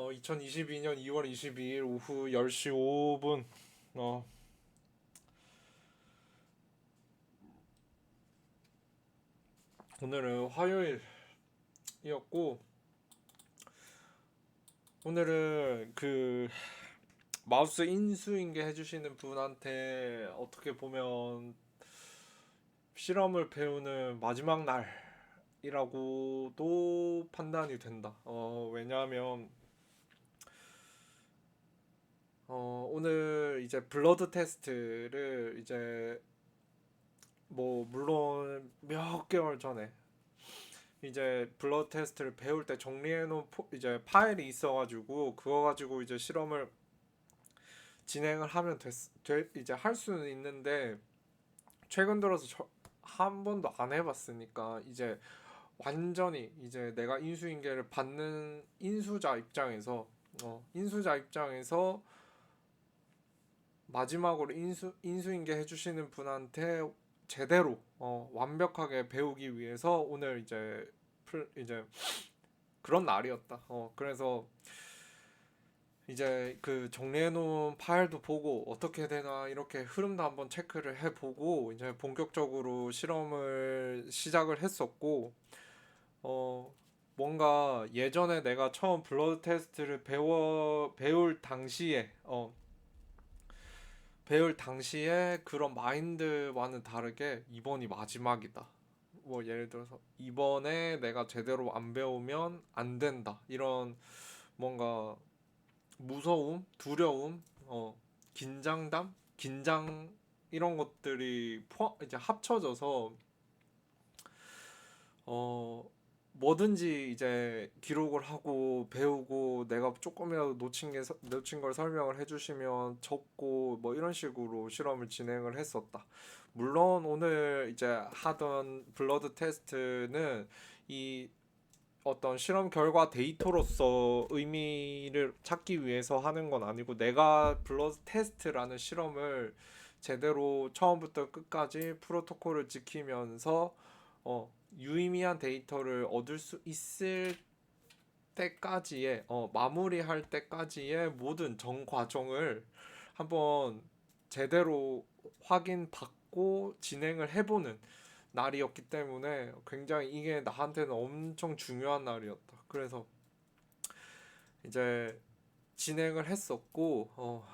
어, 2022년 2월 22일 오후 10시 5분 어, 오늘은 화요일이었고 오늘은 그 마우스 인수인계 해주시는 분한테 어떻게 보면 실험을 배우는 마지막 날이라고도 판단이 된다. 어, 왜냐하면 어, 오늘 이제 블러드 테스트를 이제 뭐 물론 몇 개월 전에 이제 블러드 테스트를 배울 때 정리해 놓은 포- 이제 파일이 있어 가지고 그거 가지고 이제 실험을 진행을 하면 됐, 돼, 이제 할 수는 있는데 최근 들어서 저, 한 번도 안 해 봤으니까 이제 완전히 이제 내가 인수인계를 받는 인수자 입장에서 어, 인수자 입장에서 마지막으로 인수 인수인계 해주시는 분한테 제대로 어, 완벽하게 배우기 위해서 오늘 이제 풀 이제 그런 날이었다. 어, 그래서 이제 그 정리해 놓은 파일도 보고 어떻게 되나 이렇게 흐름도 한번 체크를 해 보고 이제 본격적으로 실험을 시작을 했었고 어 뭔가 예전에 내가 처음 블러드 테스트를 배워 배울 당시에 어 배울 당시에 그런 마인드와는 다르게 이번이 마지막이다. 뭐 예를 들어서 이번에 내가 제대로 안 배우면 안 된다. 이런 뭔가 무서움, 두려움, 어, 긴장감, 긴장 이런 것들이 포 이제 합쳐져서 어 뭐든지 이제 기록을 하고 배우고 내가 조금이라도 놓친 게 서- 놓친 걸 설명을 해주시면 적고 뭐 이런 식으로 실험을 진행을 했었다. 물론 오늘 이제 하던 블러드 테스트는 이 어떤 실험 결과 데이터로서 의미를 찾기 위해서 하는 건 아니고 내가 블러드 테스트라는 실험을 제대로 처음부터 끝까지 프로토콜을 지키면서 어, 유의미한 데이터를 얻을 수 있을 때까지의 어, 마무리할 때까지의 모든 전 과정을 한번 제대로 확인받고 진행을 해보는 날이었기 때문에 굉장히 이게 나한테는 엄청 중요한 날이었다. 그래서 이제 진행을 했었고 어,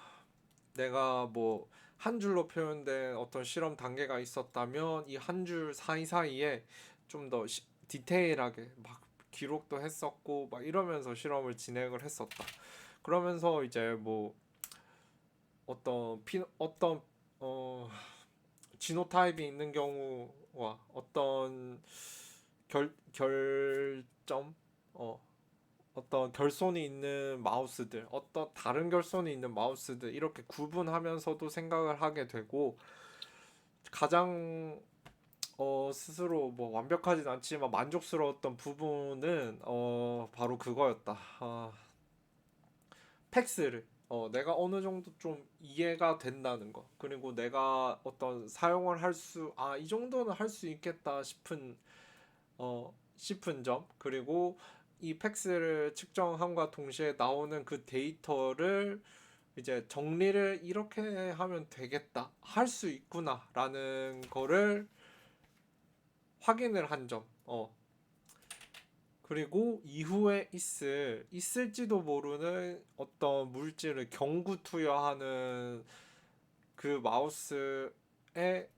내가 뭐 한 줄로 표현된 어떤 실험 단계가 있었다면 이 한 줄 사이사이에 좀 더 디테일하게 막 기록도 했었고 막 이러면서 실험을 진행을 했었다. 그러면서 이제 뭐 어떤 피 어떤 어 지노타입이 있는 경우와 어떤 결 결점 어 어떤 결손이 있는 마우스들, 어떤 다른 결손이 있는 마우스들 이렇게 구분하면서도 생각을 하게 되고 가장 어 스스로 뭐 완벽하진 않지만 만족스러웠던 부분은 어 바로 그거였다. 아, 팩스를 어 내가 어느 정도 좀 이해가 된다는 거 그리고 내가 어떤 사용을 할 수 아 이 정도는 할 수 있겠다 싶은 어 싶은 점 그리고 이 팩스를 측정함과 동시에 나오는 그 데이터를 이제 정리를 이렇게 하면 되겠다 할 수 있구나라는 거를 확인을 한 점. 어. 그리고 이후에 있을 있을지도 모르는 어떤 물질을 경구 투여하는 그 마우스에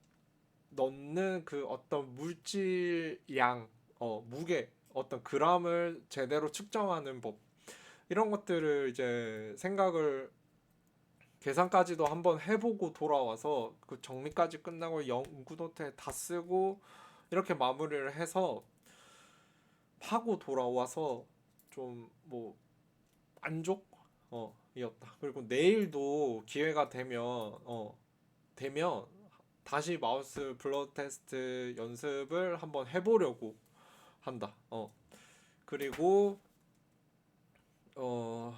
넣는 그 어떤 물질량, 어, 무게, 어떤 그람을 제대로 측정하는 법 이런 것들을 이제 생각을 계산까지도 한번 해보고 돌아와서 그 정리까지 끝나고 연구 노트에 다 쓰고 이렇게 마무리를 해서 하고 돌아와서 좀 뭐 만족 어 이었다. 그리고 내일도 기회가 되면 어 되면 다시 마우스 블러드 테스트 연습을 한번 해보려고 한다. 어 그리고 어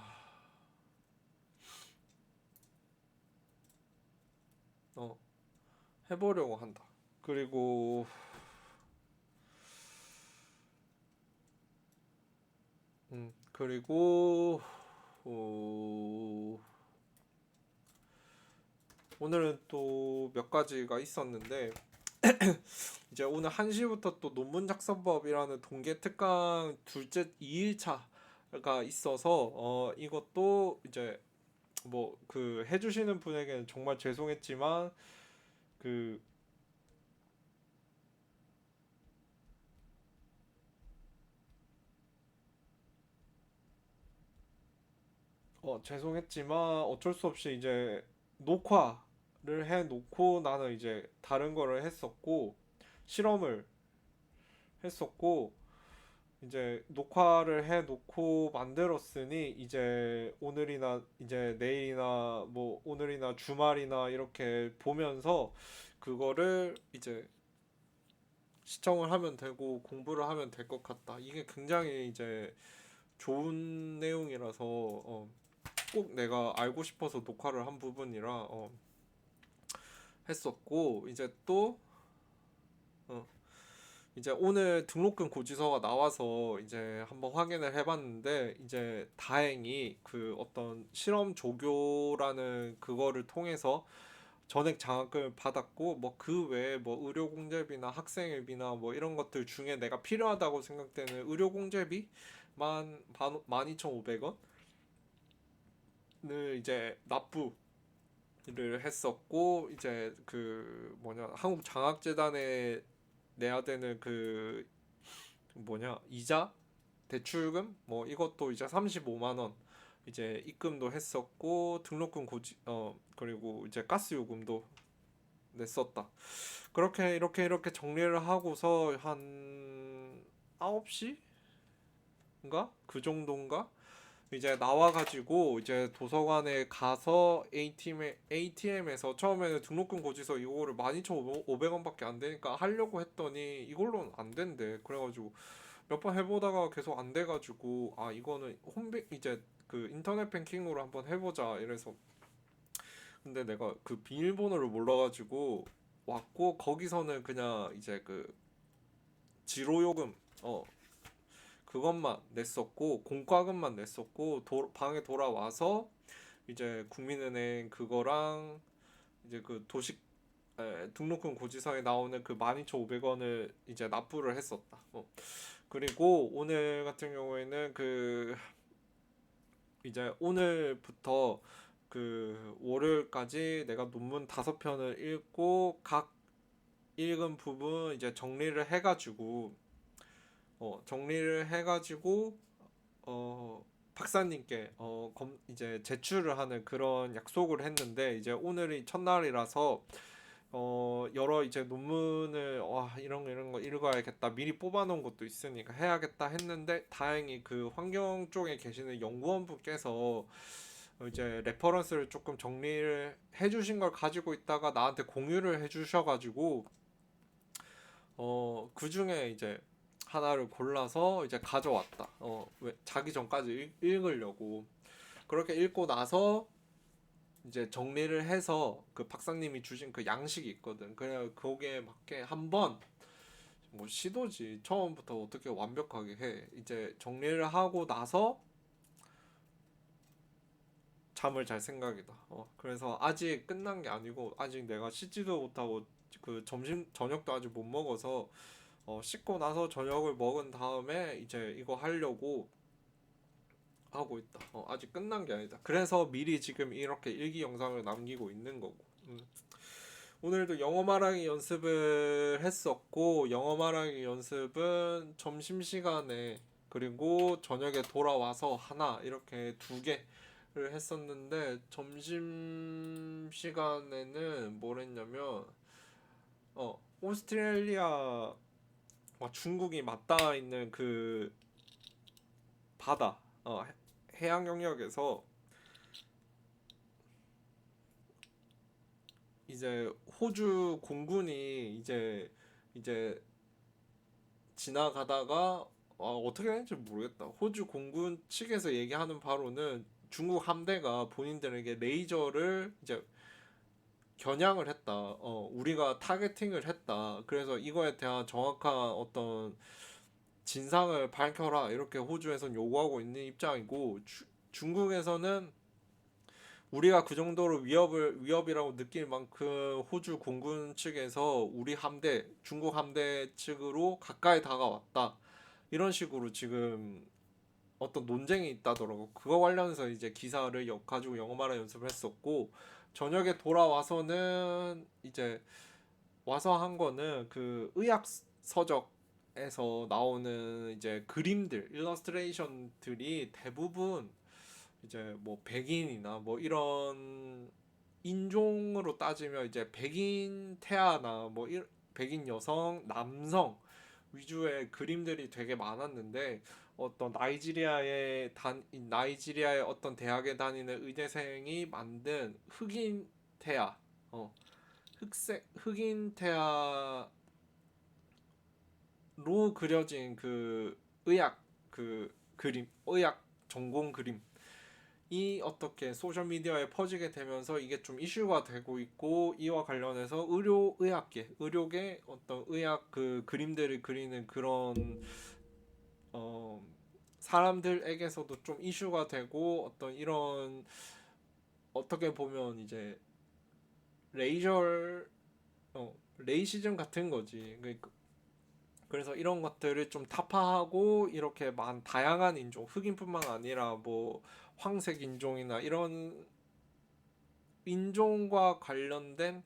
어, 해보려고 한다. 그리고 음 그리고 어, 오늘은 또 몇 가지가 있었는데 이제 오늘 1시부터 또 논문 작성법이라는 동계 특강 둘째 2일차가 있어서 어 이것도 이제 뭐 그 해주시는 분에게는 정말 죄송했지만 그 어, 죄송했지만 어쩔 수 없이 이제 녹화 를 해 놓고 나는 이제 다른 거를 했었고 실험을 했었고 이제 녹화를 해 놓고 만들었으니 이제 오늘이나 이제 내일이나 뭐 오늘이나 주말이나 이렇게 보면서 그거를 이제 시청을 하면 되고 공부를 하면 될 것 같다. 이게 굉장히 이제 좋은 내용이라서 어, 꼭 내가 알고 싶어서 녹화를 한 부분이라 어, 했었고 이제 또 어, 이제 오늘 등록금 고지서가 나와서 이제 한번 확인을 해봤는데 이제 다행히 그 어떤 실험 조교라는 그거를 통해서 전액 장학금을 받았고 뭐 그 외에 뭐 의료 공제비나 학생회비나 뭐 이런 것들 중에 내가 필요하다고 생각되는 의료 공제비만 12,500원 을 이제 납부 를 했었고 이제 그 뭐냐 한국 장학재단에 내야 되는 그 뭐냐 이자 대출금 뭐 이것도 이제 35만 원 이제 입금도 했었고 등록금 고지 어 그리고 이제 가스 요금도 냈었다. 그렇게 이렇게 이렇게 정리를 하고서 한 9시인가? 그 정도인가? 이제 나와가지고 이제 도서관에 가서 ATM ATM에서 처음에는 등록금 고지서 이거를 12,500원밖에 안 되니까 하려고 했더니 이걸로는 안 된대. 그래가지고 몇 번 해보다가 계속 안 돼가지고 아 이거는 홈뱅 이제 그 인터넷 뱅킹으로 한번 해보자 이래서 근데 내가 그 비밀번호를 몰라가지고 왔고 거기서는 그냥 이제 그 지로 요금 어 그것만 냈었고 공과금만 냈었고 도, 방에 돌아와서 이제 국민은행 그거랑 이제 그 도식 에, 등록금 고지서에 나오는 그 12,500원을 이제 납부를 했었다. 어. 그리고 오늘 같은 경우에는 그 이제 오늘부터 그 월요일까지 내가 논문 다섯 편을 읽고 각 읽은 부분 이제 정리를 해가지고 어, 정리를 해가지고 어, 박사님께 어, 검, 이제 제출을 하는 그런 약속을 했는데 이제 오늘이 첫날이라서 어, 여러 이제 논문을 와 이런 거 이런 거 읽어야겠다 미리 뽑아놓은 것도 있으니까 해야겠다 했는데 다행히 그 환경 쪽에 계시는 연구원 분께서 이제 레퍼런스를 조금 정리를 해주신 걸 가지고 있다가 나한테 공유를 해주셔가지고 어, 그 중에 이제 하나를 골라서 이제 가져왔다. 어, 왜 자기 전까지 읽, 읽으려고. 그렇게 읽고 나서 이제 정리를 해서 그 박사님이 주신 그 양식이 있거든. 그래 거기에 맞게 한번 뭐 시도지 처음부터 어떻게 완벽하게 해. 이제 정리를 하고 나서 잠을 잘 생각이다. 어, 그래서 아직 끝난 게 아니고 아직 내가 씻지도 못하고 그 점심 저녁도 아직 못 먹어서 어, 씻고 나서 저녁을 먹은 다음에 이제 이거 하려고 하고 있다. 어, 아직 끝난 게 아니다. 그래서 미리 지금 이렇게 일기 영상을 남기고 있는 거고. 음. 오늘도 영어 말하기 연습을 했었고 영어 말하기 연습은 점심 시간에 그리고 저녁에 돌아와서 하나 이렇게 두 개를 했었는데 점심 시간에는 뭘 했냐면 어 오스트레일리아 막 중국이 맞닿아 있는 그 바다 어, 해양 영역에서 이제 호주 공군이 이제 이제 지나가다가 어, 어떻게 했는지 모르겠다. 호주 공군 측에서 얘기하는 바로는 중국 함대가 본인들에게 레이저를 이제 겨냥을 했다. 어, 우리가 타겟팅을 했다. 그래서 이거에 대한 정확한 어떤 진상을 밝혀라. 이렇게 호주에선 요구하고 있는 입장이고, 주, 중국에서는 우리가 그 정도로 위협을 위협이라고 느낄 만큼 호주 공군 측에서 우리 함대 중국 함대 측으로 가까이 다가왔다 이런 식으로 지금 어떤 논쟁이 있다더라고 그거 관련해서 이제 기사를 여- 가지고 영어 말하 연습을 했었고 저녁에 돌아와서는 이제 와서 한 거는 그 의학 서적에서 나오는 이제 그림들 일러스트레이션들이 대부분 이제 뭐 백인이나 뭐 이런 인종으로 따지면 이제 백인 태아나 뭐 일- 백인 여성, 남성 위주의 그림들이 되게 많았는데 어떤 나이지리아의 단이 나이지리아의 어떤 대학에 다니는 의대생이 만든 흑인 태아 어 흑색 흑인 태아로 그려진 그 의학 그 그림 의학 전공 그림 이 어떻게 소셜 미디어에 퍼지게 되면서 이게 좀 이슈가 되고 있고 이와 관련해서 의료 의학계 의료계 어떤 의학 그 그림들을 그리는 그런 어 사람들에게서도 좀 이슈가 되고 어떤 이런 어떻게 보면 이제 레이저 어 레이시즘 같은 거지. 그러니까 그래서 이런 것들을 좀 타파하고 이렇게 만 다양한 인종 흑인뿐만 아니라 뭐 황색 인종이나 이런 인종과 관련된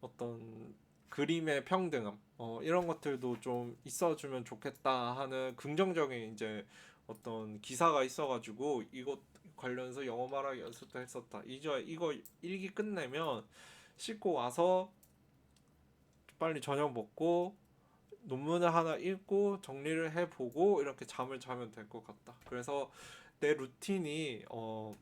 어떤 그림의 평등함 어, 이런 것들도 좀 있어주면 좋겠다 하는 긍정적인 이제 어떤 기사가 있어가지고 이것 관련해서 영어 말하기 연습도 했었다. 이제 이거 일기 끝내면 씻고 와서 빨리 저녁 먹고 논문을 하나 읽고 정리를 해보고 이렇게 잠을 자면 될 것 같다. 그래서 내 루틴이 어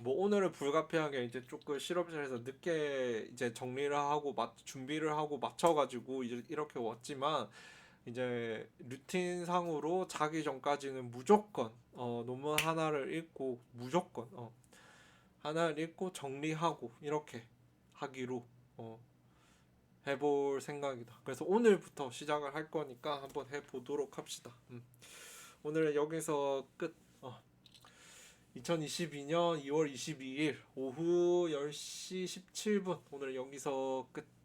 뭐 오늘은 불가피하게 이제 조금 실험실에서 늦게 이제 정리를 하고 맞 준비를 하고 맞춰가지고 이제 이렇게 왔지만 이제 루틴 상으로 자기 전까지는 무조건 어 논문 하나를 읽고 무조건 어 하나를 읽고 정리하고 이렇게 하기로 어 해볼 생각이다. 그래서 오늘부터 시작을 할 거니까 한번 해보도록 합시다. 음. 오늘 여기서 끝. 어. 2022년 2월 22일 오후 10시 17분 오늘 여기서 끝.